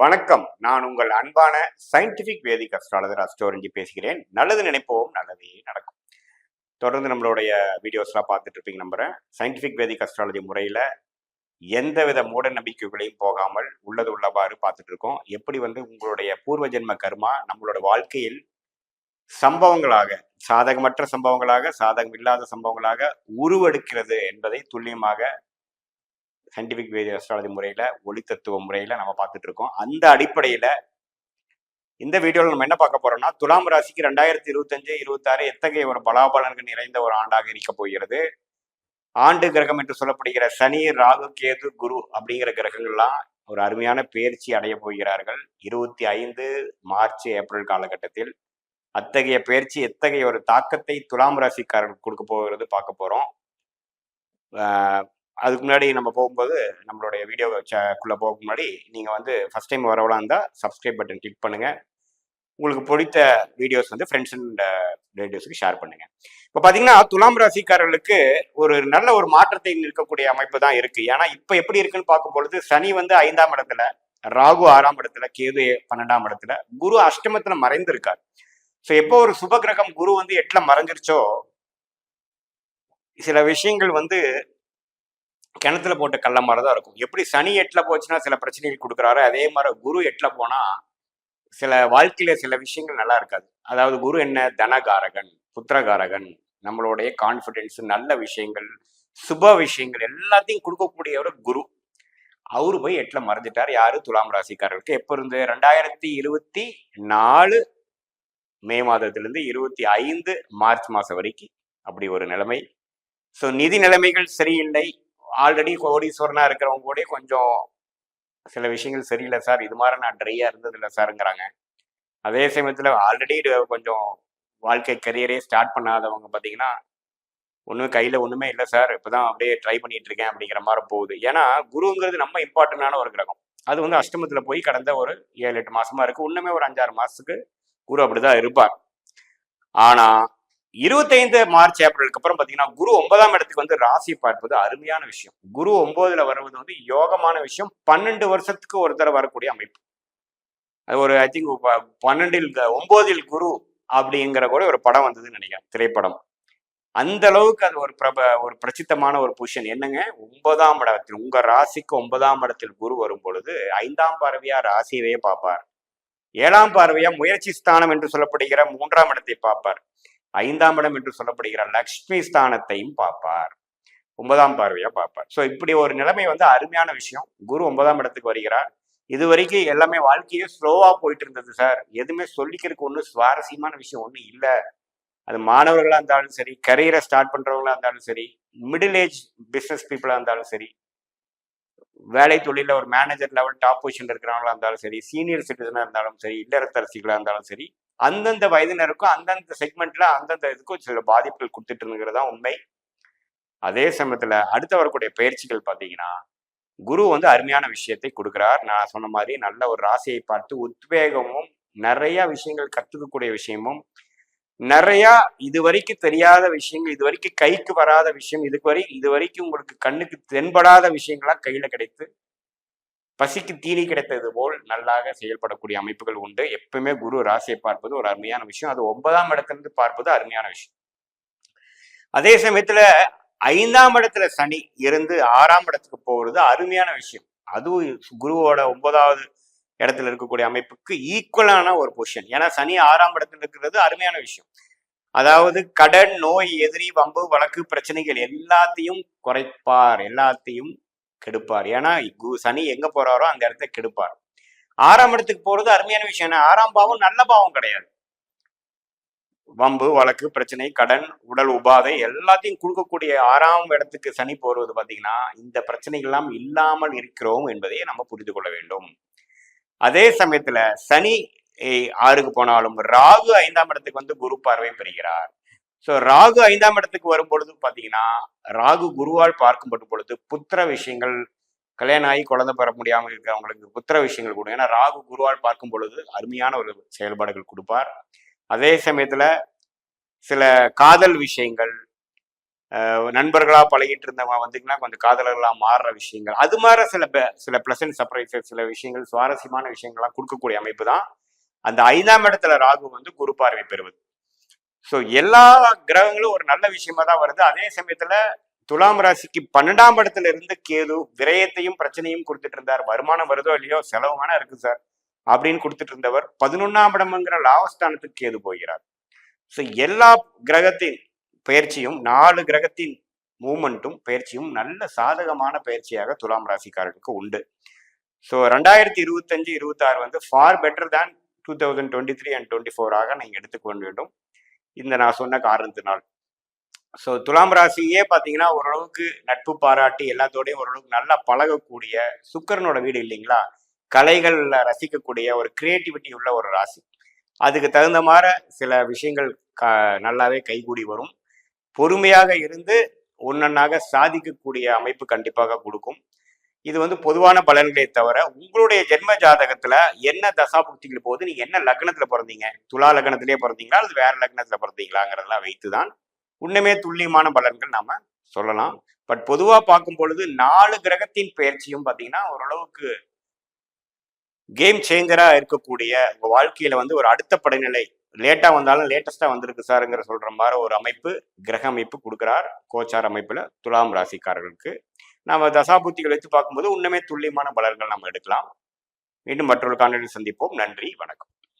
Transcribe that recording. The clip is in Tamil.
வணக்கம். நான் உங்கள் அன்பான சயின்டிபிக் வேதிக் அஸ்ட்ராலஜர் அஸ்டோரஞ்சி பேசுகிறேன். நல்லது நினைப்போம் நல்லதே நடக்கும். தொடர்ந்து நம்மளுடைய வீடியோஸ்லாம் பார்த்துட்டு இருப்பீங்க நம்புறேன். சயின்டிபிக் வேதிக் அஸ்ட்ராலஜி முறையில் எந்தவித மூட நம்பிக்கைகளையும் போகாமல் உள்ளது உள்ளவாறு பார்த்துட்டு இருக்கோம். எப்படி வந்து உங்களுடைய பூர்வ ஜென்ம கர்மா நம்மளோட வாழ்க்கையில் சம்பவங்களாக சாதகமற்ற சம்பவங்களாக சாதகம் இல்லாத சம்பவங்களாக உருவெடுக்கிறது என்பதை துல்லியமாக சயின்டிபிக் வேதி அஸ்ட்ராலஜி முறையில் ஒளி தத்துவ முறையில் நம்ம பார்த்துட்டு இருக்கோம். அந்த அடிப்படையில் இந்த வீடியோவில் நம்ம என்ன பார்க்க போறோம்னா துலாம் ராசிக்கு ரெண்டாயிரத்தி இருபத்தஞ்சு இருபத்தாறு எத்தகைய ஒரு பலாபலன்கள் நிறைந்த ஒரு ஆண்டாக இருக்க போகிறது? ஆண்டு கிரகம் என்று சொல்லப்படுகிற சனி ராகு கேது குரு அப்படிங்கிற கிரகங்கள்லாம் ஒரு அருமையான பயிற்சி அடைய போகிறார்கள். இருபத்தி ஐந்து மார்ச் ஏப்ரல் காலகட்டத்தில் அத்தகைய பயிற்சி எத்தகைய ஒரு தாக்கத்தை துலாம் ராசிக்காரர்கள் கொடுக்க போகிறது பார்க்க போறோம். ஆஹ் அதுக்கு முன்னாடி நம்ம போகும்போது நம்மளுடைய வீடியோ குள்ளே போக முன்னாடி நீங்கள் வந்து ஃபஸ்ட் டைம் வரவளா இருந்தால் சப்ஸ்கிரைப் பட்டன் கிளிக் பண்ணுங்கள் உங்களுக்கு பிடித்த வீடியோஸ் வந்து ஃப்ரெண்ட்ஸ் அண்ட் ரிலேட்டிவ்ஸ்க்கு ஷேர் பண்ணுங்க. இப்போ பார்த்தீங்கன்னா துலாம் ராசிக்காரர்களுக்கு ஒரு நல்ல ஒரு மாற்றத்தை நிற்கக்கூடிய அமைப்பு தான் இருக்குது ஏன்னா இப்போ எப்படி இருக்குன்னு பார்க்கும்பொழுது சனி வந்து ஐந்தாம் இடத்துல ராகு ஆறாம் இடத்துல கேது பன்னெண்டாம் இடத்துல குரு அஷ்டமத்துல மறைந்திருக்கார். ஸோ எப்போ ஒரு சுப கிரகம் குரு வந்து எட்டில் மறைஞ்சிருச்சோ சில விஷயங்கள் வந்து கிணத்துல போட்ட கள்ள மாதிரி தான் இருக்கும். எப்படி சனி எட்டுல போச்சுன்னா சில பிரச்சனைகள் கொடுக்குறாரு. அதே மாதிரி குரு எட்டுல போனா சில வாழ்க்கையில சில விஷயங்கள் நல்லா இருக்காது. அதாவது குரு என்ன? தனகாரகன் புத்திரகாரகன் நம்மளுடைய கான்ஃபிடென்ஸ் நல்ல விஷயங்கள் சுப விஷயங்கள் எல்லாத்தையும் கொடுக்கக்கூடியவர் குரு. அவரு போய் எட்டில் மறைஞ்சிட்டார். யாரு? துலாம் ராசிக்காரர்களுக்கு எப்போ இருந்து? ரெண்டாயிரத்தி இருபத்தி நாலு மே மாதத்திலிருந்து இருபத்தி ஐந்து மார்ச் மாசம் வரைக்கும் அப்படி ஒரு நிலைமை. ஸோ நிதி நிலைமைகள் சரியில்லை. ஆல்ரெடி கோடீஸ்வரனா இருக்கிறவங்க கூட கொஞ்சம் சில விஷயங்கள் சரியில்லை சார். இது மாதிரி நான் ட்ரையா இருந்தது இல்லை சாருங்கிறாங்க. அதே சமயத்தில் ஆல்ரெடி கொஞ்சம் வாழ்க்கை கரியரே ஸ்டார்ட் பண்ணாதவங்க பார்த்தீங்கன்னா ஒன்றும் கையில் ஒன்றுமே இல்லை சார். இப்போ தான் அப்படியே ட்ரை பண்ணிட்டு இருக்கேன் அப்படிங்கிற மாதிரி போகுது. ஏன்னா குருங்கிறது நம்ம இம்பார்ட்டண்டான ஒரு கிரகம். அது வந்து அஷ்டமத்தில் போய் கடந்த ஒரு ஏழு எட்டு மாசமா இருக்கு. இன்னுமே ஒரு அஞ்சாறு மாசத்துக்கு குரு அப்படிதான் இருப்பார். ஆனா இருபத்தைந்து மார்ச் ஏப்ரலுக்கு அப்புறம் பாத்தீங்கன்னா குரு ஒன்பதாம் இடத்துக்கு வந்து ராசி பார்ப்பது அருமையான விஷயம். குரு ஒன்பதுல வருவது வந்து யோகமான விஷயம். பன்னெண்டு வருஷத்துக்கு ஒரு தடவை வரக்கூடிய அமைப்பு. அது ஒரு ஐ திங்க் பன்னெண்டில் ஒன்பதில் குரு அப்படிங்கிற கூட ஒரு படம் வந்ததுன்னு நினைக்கிறேன் திரைப்படம். அந்த அளவுக்கு அது ஒரு பிரப ஒரு பிரசித்தமான ஒரு பொசிஷன். என்னங்க? ஒன்பதாம் இடத்தில் உங்க ராசிக்கு ஒன்பதாம் இடத்தில் குரு வரும் பொழுது ஐந்தாம் பார்வையா ராசியவே பார்ப்பார். ஏழாம் பார்வையா முயற்சி ஸ்தானம் என்று சொல்லப்படுகிற மூன்றாம் இடத்தை பார்ப்பார். ஐந்தாம் இடம் என்று சொல்லப்படுகிற லக்ஷ்மி ஸ்தானத்தையும் பார்ப்பார். ஒன்பதாம் பார்வையா பார்ப்பார். ஸோ இப்படி ஒரு நிலைமை வந்து அருமையான விஷயம். குரு ஒன்பதாம் இடத்துக்கு வருகிறார். இது வரைக்கும் எல்லாமே வாழ்க்கையே ஸ்லோவாக போயிட்டு இருந்தது சார் எதுவுமே சொல்லிக்கிறதுக்கு ஒன்றும் சுவாரஸ்யமான விஷயம் ஒன்றும் இல்லை. அது மாணவர்களாக இருந்தாலும் சரி கரியரை ஸ்டார்ட் பண்ணுறவங்களா இருந்தாலும் சரி மிடில் ஏஜ் பிஸ்னஸ் பீப்புளாக இருந்தாலும் சரி வேலை தொழிலில் ஒரு மேனேஜர் லெவல் டாப் பொசிஷன் இருக்கிறவங்களா இருந்தாலும் சரி சீனியர் சிட்டிசனாக இருந்தாலும் சரி இல்லறத்தரசிகளாக இருந்தாலும் சரி அந்தந்த வயதினருக்கும் அந்தந்த செக்மெண்ட்ல அந்தந்த இதுக்கும் சில பாதிப்புகள் கொடுத்துட்டு இருந்துங்கிறது உண்மை. அதே சமயத்தில் அடுத்து வரக்கூடிய பயிற்சிகள் பார்த்தீங்கன்னா குரு வந்து அருமையான விஷயத்தை கொடுக்குறார். நான் சொன்ன மாதிரி நல்ல ஒரு ராசியை பார்த்து உத்வேகமும் நிறைய விஷயங்கள் கற்றுக்கக்கூடிய விஷயமும் நிறைய இது வரைக்கும் தெரியாத விஷயங்கள் இது வரைக்கும் கைக்கு வராத விஷயம் இதுக்கு வரை இது வரைக்கும் உங்களுக்கு கண்ணுக்கு தென்படாத விஷயங்கள்லாம் கையில கிடைத்து பசிக்கு தீனி கிடைத்தது போல் நல்லாக செயல்படக்கூடிய அமைப்புகள் உண்டு. எப்பவுமே குரு ராசியை பார்ப்பது ஒரு அருமையான விஷயம். அது ஒன்பதாம் இடத்திலிருந்து பார்ப்பது அருமையான விஷயம். அதே சமயத்துல ஐந்தாம் இடத்துல சனி இருந்து ஆறாம் இடத்துக்கு போகிறது அருமையான விஷயம். அதுவும் குருவோட ஒன்பதாவது இடத்துல இருக்கக்கூடிய அமைப்புக்கு ஈக்குவலான ஒரு பொசிஷன் ஏன்னா சனி ஆறாம் இடத்துல இருக்கிறது அருமையான விஷயம். அதாவது கடன் நோய் எதிரி வம்பு வழக்கு பிரச்சனைகள் எல்லாத்தையும் குறைப்பார். எல்லாத்தையும் கெடுப்பார். ஏன்னா சனி எங்க போறாரோ அந்த இடத்த கெடுப்பார். ஆறாம் இடத்துக்கு போறது அருமையான விஷயம். என்ன ஆறாம் பாவம் நல்ல பாவம் கிடையாது. வம்பு வழக்கு பிரச்சனை கடன் உடல் உபாதை எல்லாத்தையும் கொடுக்கக்கூடிய ஆறாம் இடத்துக்கு சனி போறது பாத்தீங்கன்னா இந்த பிரச்சனைகள்லாம் இல்லாமல் இருக்கிறோம் என்பதை நம்ம புரிந்து கொள்ள வேண்டும். அதே சமயத்துல சனி ஆறுக்கு போனாலும் ராகு ஐந்தாம் இடத்துக்கு வந்து குரு பார்வை பெறுகிறார். ஸோ ராகு ஐந்தாம் இடத்துக்கு வரும் பொழுது பார்த்தீங்கன்னா ராகு குருவால் பார்க்கப்படும் பொழுது புத்திர விஷயங்கள் கல்யாணம் ஆகி குழந்தை பெற முடியாமல் இருக்கிறவங்களுக்கு புத்திர விஷயங்கள் கொடுக்கும் ஏன்னா ராகு குருவால் பார்க்கும் பொழுது அருமையான ஒரு செயல்பாடுகள் கொடுப்பார். அதே சமயத்துல சில காதல் விஷயங்கள் நண்பர்களாக நண்பர்களா பழகிட்டு இருந்தவங்க வந்தீங்கன்னா கொஞ்சம் காதலர்களா மாறுற விஷயங்கள். அது மாதிரி சில சில பிளசன்ட் சர்ப்ரைசஸ் சில விஷயங்கள் சுவாரஸ்யமான விஷயங்கள்லாம் கொடுக்கக்கூடிய அமைப்பு தான். அந்த ஐந்தாம் இடத்துல ராகு வந்து குரு பார்வை பெறுவது. ஸோ எல்லா கிரகங்களும் ஒரு நல்ல விஷயமா தான் வருது. அதே சமயத்துல துலாம் ராசிக்கு பன்னெண்டாம் இடத்துல இருந்து கேது விரயத்தையும் பிரச்சனையும் கொடுத்துட்டு இருந்தார். வருமானம் வருதோ இல்லையோ செலவு வேணா இருக்கு சார் அப்படின்னு கொடுத்துட்டு இருந்தவர். பதினொன்னாம் இடம்ங்கிற லாபஸ்தானத்துக்கு கேது போகிறார். ஸோ எல்லா கிரகத்தின் பயிற்சியும் நாலு கிரகத்தின் மூமெண்ட்டும் பயிற்சியும் நல்ல சாதகமான பயிற்சியாக துலாம் ராசிக்காரர்களுக்கு உண்டு. ஸோ ரெண்டாயிரத்தி இருபத்தஞ்சு இருபத்தாறு வந்து for better than two thousand twenty three and twenty ஃபோராக நீங்கள் எடுத்துக்கொள்ள வேண்டும். இந்த நான் சொன்ன காரணத்தினால். ஸோ துலாம் ராசியே பார்த்தீங்கன்னா ஓரளவுக்கு நட்பு பாராட்டி எல்லாத்தோடையும் ஓரளவுக்கு நல்லா பழகக்கூடிய சுக்கரனோட வீடு இல்லைங்களா? கலைகளில் ரசிக்கக்கூடிய ஒரு கிரியேட்டிவிட்டி உள்ள ஒரு ராசி. அதுக்கு தகுந்த மாதிரி சில விஷயங்கள் க நல்லாவே கைகூடி வரும். பொறுமையாக இருந்து ஒன்னொன்னாக சாதிக்கக்கூடிய அமைப்பு கண்டிப்பாக கொடுக்கும். இது வந்து பொதுவான பலன்களை தவிர உங்களுடைய ஜென்ம ஜாதகத்துல என்ன தசாபுக்திகள் போகுது? நீங்க என்ன லக்னத்துல பிறந்தீங்க? துலா லக்னத்திலே பிறந்தீங்களா? அல்லது வேற லக்னத்துல பிறந்தீங்களாங்கிறதெல்லாம் வைத்துதான் உண்மையே துல்லியமான பலன்கள் நாம சொல்லலாம். பட் பொதுவா பார்க்கும் பொழுது நாலு கிரகத்தின் பயிற்சியும் பாத்தீங்கன்னா ஓரளவுக்கு கேம் சேஞ்சரா இருக்கக்கூடிய உங்க வாழ்க்கையில வந்து ஒரு அடுத்த படிநிலை லேட்டா வந்தாலும் லேட்டஸ்டா வந்திருக்கு சாருங்கிற சொல்ற மாதிரி ஒரு அமைப்பு கிரக அமைப்பு கொடுக்கிறார். கோச்சார் அமைப்புல துலாம் ராசிக்காரர்களுக்கு. நாம தசாபுத்திகள் வச்சு பார்க்கும்போது இன்னுமே துல்லியமான பலன்கள் நம்ம எடுக்கலாம். மீண்டும் மற்றொரு காணொலியில் சந்திப்போம். நன்றி வணக்கம்.